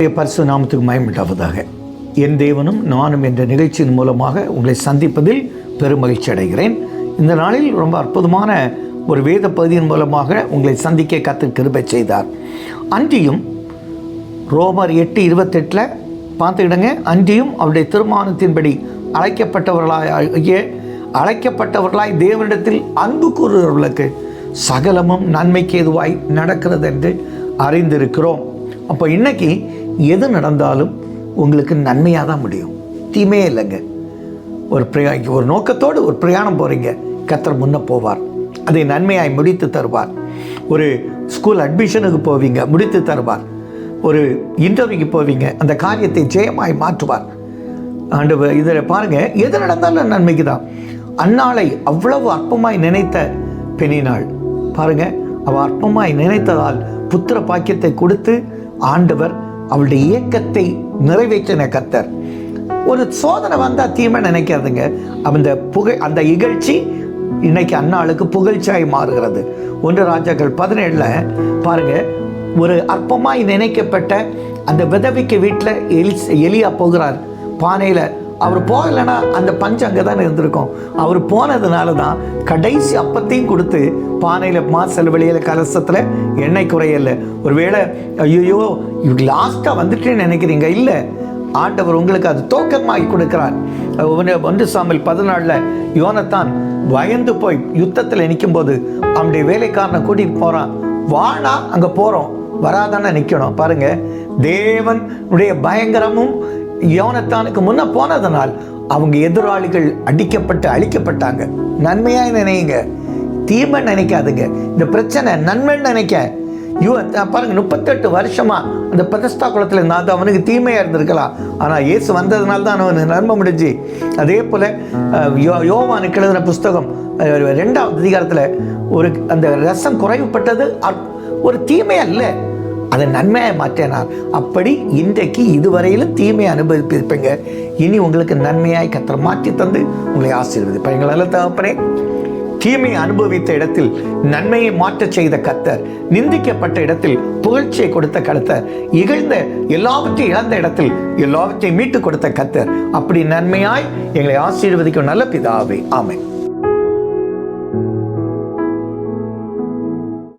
பரிசு நாமத்துக்கு மயமிட்டாவதாக என் தேவனும் நானும் என்ற நிகழ்ச்சியின் மூலமாக உங்களை சந்திப்பதில் பெருமகிழ்ச்சி அடைகிறேன். இந்த நாளில் ரொம்ப அற்புதமான ஒரு வேத பகுதியின் மூலமாக உங்களை சந்திக்க கத்து கிருபை செய்தார். அன்றியும் ரோமர் எட்டு இருபத்தெட்டில் பார்த்துக்கிடுங்க. அன்றியும் அவருடைய திருமானத்தின்படி அழைக்கப்பட்டவர்களாகிய அழைக்கப்பட்டவர்களாய் தேவனிடத்தில் அன்பு கூறுகிறவர்களுக்கு சகலமும் நன்மைக்கு எதுவாய் நடக்கிறது என்று அறிந்திருக்கிறோம். அப்போ இன்னைக்கு எது நடந்தாலும் உங்களுக்கு நன்மையாக தான் முடியும். தீமையே இல்லைங்க. ஒரு பிரயா ஒரு நோக்கத்தோடு ஒரு பிரயாணம் போகிறீங்க கத்தர் முன்னே போவார். அதை நன்மையாய் முடித்து தருவார். ஒரு ஸ்கூல் அட்மிஷனுக்கு போவீங்க முடித்து தருவார். ஒரு இன்டர்வியூக்கு போவீங்க அந்த காரியத்தை ஜெயமாய் மாற்றுவார். ஆண்டு இதில் பாருங்கள் எது நடந்தாலும் நன்மைக்கு தான் அந்நாளை அவ்வளவு அற்பமாய் நினைத்த பெண்ணினாள் பாருங்க அவள் அற்பமாய் நினைத்ததால் புத்திர பாக்கியத்தை கொடுத்து ஆண்டவர் அவளுடைய இயக்கத்தை நிறைவேற்றின கத்தர் ஒரு சோதனை வந்தால் தீமை நினைக்கிறதுங்க அந்த புகழ் அந்த இகழ்ச்சி இன்னைக்கு அன்னாளுக்கு புகழ்ச்சியாய் மாறுகிறது. ஒன்று ராஜாக்கள் பதினேழில் பாருங்க ஒரு அற்பமாய் நினைக்கப்பட்ட அந்த விதவிக்கு வீட்டில் எலி எலியா போகிறார். பானையில் அவர் போகலைன்னா அந்த பஞ்சு அங்கே தான் இருந்திருக்கும். அவர் போனதுனால தான் கடைசி அப்பத்தையும் கொடுத்து பானையில் மாசல் வெளியில் கலசத்தில் எண்ணெய் குறையல. ஒருவேளை ஐயோ இவங்க லாஸ்ட்டாக வந்துட்டேன்னு நினைக்கிறீங்க? இல்லை. ஆண்டவர் உங்களுக்கு அது தோக்கமாகி கொடுக்கிறார். ஒன்று ஒன்று பதினாலில் யோனத்தான் பயந்து போய் யுத்தத்தில் நிற்கும்போது அவனுடைய வேலைக்காரனை கூட்டிகிட்டு போகிறான் வானா அங்கே போகிறோம் வராதானே நிற்கணும் பாருங்க தேவனுடைய பயங்கரமும் யோனத்தானுக்கு முன்ன போனதனால் அவங்க எதிராளிகள் அடிக்கப்பட்டு அழிக்கப்பட்டாங்க. நன்மையாக நினைங்க. தீமை நினைக்காதுங்க. இந்த பிரச்சனை நன்மைன்னு நினைக்க. யூ பாருங்க முப்பத்தெட்டு வருஷமா அந்த பிரதஸ்தா குளத்தில் நான் அவனுக்கு தீமையாக இருந்திருக்கலாம். ஆனால் இயேசு வந்ததுனால தான் அவனுக்கு நன்மை முடிஞ்சு. அதே போல் யோ யோவானுக்கு எழுதின புஸ்தகம் ரெண்டாவது அதிகாரத்தில் ஒரு அந்த ரசம் குறைவுபட்டது ஒரு தீமை அல்ல. அதை நன்மையை மாற்றினார். அப்படி இன்றைக்கு இதுவரையிலும் தீமையை அனுபவிப்பிருப்பீங்க இனி உங்களுக்கு நன்மையாய் கத்தர் மாற்றி தந்து உங்களை ஆசீர்வதிப்பார். எங்களால் தகப்பனே தீமையை அனுபவித்த இடத்தில் நன்மையை மாற்றச் செய்த கத்தர் நிந்திக்கப்பட்ட இடத்தில் புகழ்ச்சியை கொடுத்த கத்தர் இகழ்ந்த எல்லாவற்றையும் இழந்த இடத்தில் எல்லாவற்றையும் மீட்டு கொடுத்த கத்தர். அப்படி நன்மையாய் எங்களை ஆசீர்வதிக்கும் நல்ல பிதாவே. ஆமை